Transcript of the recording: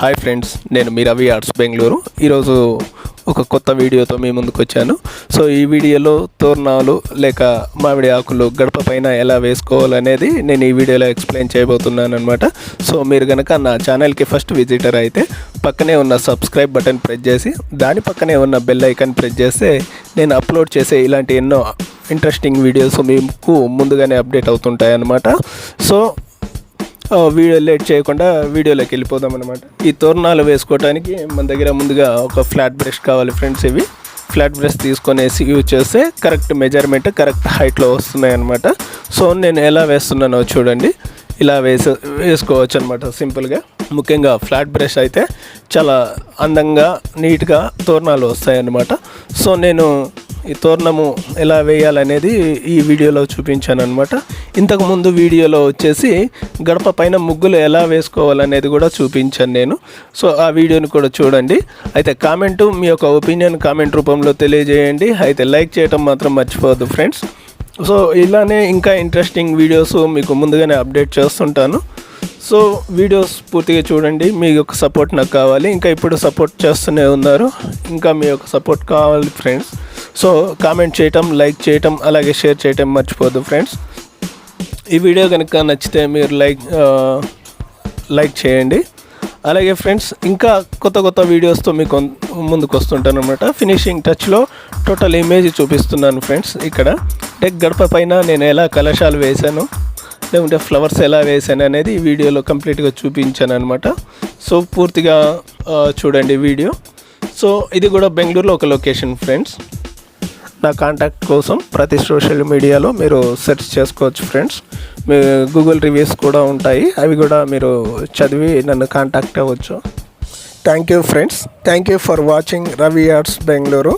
Hi friends నేను మీ Ravi arts Bengaluru. ఈరోజు ఒక కొత్త వీడియోతో మీ ముందుకు వచ్చాను. సో ఈ వీడియోలో తోరణాలు లేక మామిడి ఆకులు గడప పైన ఎలా వేసుకోవాలనేది నేను ఈ వీడియోలో ఎక్స్ప్లెయిన్ చేయబోతున్నాను అనమాట సో మీరు కనుక నా ఛానల్కి ఫస్ట్ విజిటర్ అయితే పక్కనే ఉన్న సబ్స్క్రైబ్ బటన్ ప్రెస్ చేసి దాని పక్కనే ఉన్న బెల్ ఐకాన్ ప్రెస్ చేస్తే నేను అప్లోడ్ చేసే ఇలాంటి ఎన్నో ఇంట్రెస్టింగ్ వీడియోస్ మీకు ముందుగానే అప్డేట్ అవుతుంటాయి అన్నమాట సో వీడియో లేట్ చేయకుండా వీడియోలోకి వెళ్ళిపోదాం అనమాట ఈ తోరణాలు వేసుకోవడానికి మన దగ్గర ముందుగా ఒక ఫ్లాట్ బ్రష్ కావాలి ఫ్రెండ్స్ ఇవి. ఫ్లాట్ బ్రష్ తీసుకొనేసి యూజ్ చేస్తే కరెక్ట్ మెజర్మెంట్ కరెక్ట్ హైట్లో వస్తున్నాయి అనమాట సో నేను ఎలా వేస్తున్నానో చూడండి. ఇలా వేసే వేసుకోవచ్చు అనమాట సింపుల్గా ముఖ్యంగా ఫ్లాట్ బ్రష్ అయితే చాలా అందంగా నీట్గా తోరణాలు వస్తాయి అన్నమాట. సో నేను ఈ తోరణము ఎలా వేయాలనేది ఈ వీడియోలో చూపించాను అనమాట ఇంతకుముందు వీడియోలో వచ్చేసి గడప పైన ముగ్గులు ఎలా వేసుకోవాలనేది కూడా చూపించాను నేను. సో ఆ వీడియోని కూడా చూడండి. అయితే కామెంటు మీ యొక్క ఒపీనియన్ కామెంట్ రూపంలో తెలియజేయండి. అయితే లైక్ చేయటం మాత్రం మర్చిపోవద్దు ఫ్రెండ్స్. సో ఇలానే ఇంకా ఇంట్రెస్టింగ్ వీడియోస్ మీకు ముందుగానే అప్డేట్ చేస్తుంటాను. సో వీడియోస్ పూర్తిగా చూడండి. మీ యొక్క సపోర్ట్ నాకు కావాలి. ఇంకా ఇప్పుడు సపోర్ట్ చేస్తూనే ఉన్నారు. ఇంకా మీ యొక్క సపోర్ట్ కావాలి ఫ్రెండ్స్. సో కామెంట్ చేయటం లైక్ చేయటం అలాగే షేర్ చేయటం మర్చిపోద్దు ఫ్రెండ్స్. ఈ వీడియో కనుక నచ్చితే మీరు లైక్ లైక్ చేయండి. అలాగే ఫ్రెండ్స్ ఇంకా కొత్త కొత్త వీడియోస్తో మీకు ముందుకు వస్తుంటాను అనమాట ఫినిషింగ్ టచ్లో టోటల్ ఇమేజ్ చూపిస్తున్నాను ఫ్రెండ్స్ ఇక్కడ. టెక్ గడప పైన నేను ఎలా కలశాలు వేశాను లేకుంటే ఫ్లవర్స్ ఎలా వేసాను అనేది ఈ వీడియోలో కంప్లీట్గా చూపించాను అనమాట సో పూర్తిగా చూడండి వీడియో. సో ఇది కూడా బెంగళూరులో ఒక లొకేషన్ ఫ్రెండ్స్. నా కాంటాక్ట్ కోసం ప్రతి సోషల్ మీడియాలో మీరు సెర్చ్ చేసుకోవచ్చు ఫ్రెండ్స్ మీ గూగుల్ రివ్యూస్ కూడా ఉంటాయి. అవి కూడా మీరు చదివి నన్ను కాంటాక్ట్ అవ్వచ్చు. Thank you friends thank you for watching Ravi Arts Bengaluru